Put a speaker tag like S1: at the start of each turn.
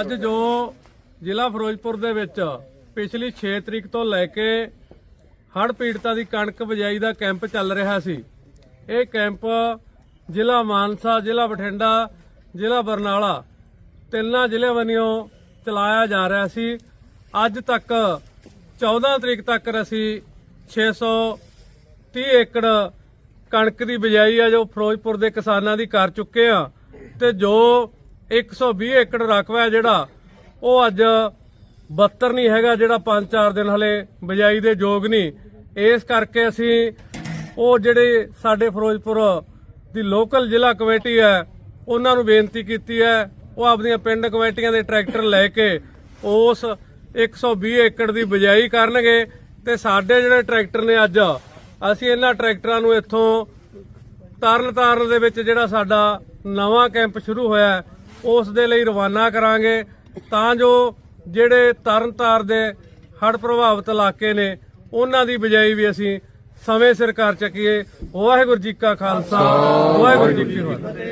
S1: ਅੱਜ ਜੋ ਜ਼ਿਲ੍ਹਾ ਫਿਰੋਜ਼ਪੁਰ ਦੇ ਵਿੱਚ ਪਿਛਲੀ 6 ਤਰੀਕ ਤੋਂ ਲੈ ਕੇ ਹੜ੍ਹ ਪੀੜਤਾਂ ਦੀ ਕਣਕ ਬਜਾਈ ਦਾ ਕੈਂਪ ਚੱਲ ਰਿਹਾ ਸੀ। ਇਹ ਕੈਂਪ ਜ਼ਿਲ੍ਹਾ ਮਾਨਸਾ ਜ਼ਿਲ੍ਹਾ ਬਠਿੰਡਾ ਜ਼ਿਲ੍ਹਾ ਬਰਨਾਲਾ ਤਿੰਨਾਂ ਜ਼ਿਲ੍ਹਿਆਂ ਵੱਲੋਂ ਚਲਾਇਆ ਜਾ ਰਿਹਾ ਸੀ। ਅੱਜ ਤੱਕ 14 ਤਰੀਕ ਤੱਕ ਅਸੀਂ 630 ਏਕੜ ਕਣਕ ਦੀ ਬਿਜਾਈ ਆ ਜੋ ਫਿਰੋਜ਼ਪੁਰ ਦੇ ਕਿਸਾਨਾਂ ਦੀ ਕਰ ਚੁੱਕੇ ਆ ਤੇ ਜੋ 120 ਏਕੜ ਰਕਬਾ ਹੈ ਜਿਹੜਾ, ਉਹ ਅੱਜ 72 ਨਹੀਂ ਹੈਗਾ ਜਿਹੜਾ 5-4 ਦਿਨ ਹਲੇ ਬਿਜਾਈ ਦੇ ਯੋਗ ਨਹੀਂ। ਇਸ ਕਰਕੇ ਅਸੀਂ ਉਹ ਜਿਹੜੇ ਸਾਡੇ ਫਿਰੋਜ਼ਪੁਰ ਦੀ ਲੋਕਲ ਜ਼ਿਲ੍ਹਾ ਕਮੇਟੀ ਹੈ, ਉਹਨਾਂ ਨੂੰ ਬੇਨਤੀ ਕੀਤੀ ਹੈ, ਉਹ ਆਪਣੀਆਂ ਪਿੰਡ ਕਮੇਟੀਆਂ ਦੇ ਟਰੈਕਟਰ ਲੈ ਕੇ ਉਸ 120 ਏਕੜ ਦੀ ਬਿਜਾਈ ਕਰਨਗੇ ਤੇ ਸਾਡੇ ਜਿਹੜੇ ਟਰੈਕਟਰ ਨੇ ਅੱਜ, ਅਸੀਂ ਇਹਨਾਂ ਟਰੈਕਟਰਾਂ ਨੂੰ ਇੱਥੋਂ ਤਰਨ ਤਾਰਨ ਦੇ ਵਿੱਚ ਜਿਹੜਾ ਸਾਡਾ ਨਵਾਂ ਕੈਂਪ ਸ਼ੁਰੂ ਹੋਇਆ ਉਸ ਦੇ ਲਈ ਰਵਾਨਾ ਕਰਾਂਗੇ। ਤਾਂ ਜੋ ਜਿਹੜੇ ਤਰਨ ਤਾਰ ਦੇ ਹੜ੍ਹ ਪ੍ਰਭਾਵਿਤ ਇਲਾਕੇ ਨੇ, ਉਹਨਾਂ ਦੀ ਬਿਜਾਈ ਵੀ ਅਸੀਂ ਸਮੇਂ ਸਿਰ ਕਰ ਚੱਕੀਏ। ਵਾਹਿਗੁਰੂ ਜੀ ਕਾ ਖਾਲਸਾ, ਵਾਹਿਗੁਰੂ ਜੀ ਕੀ ਫਤਿਹ।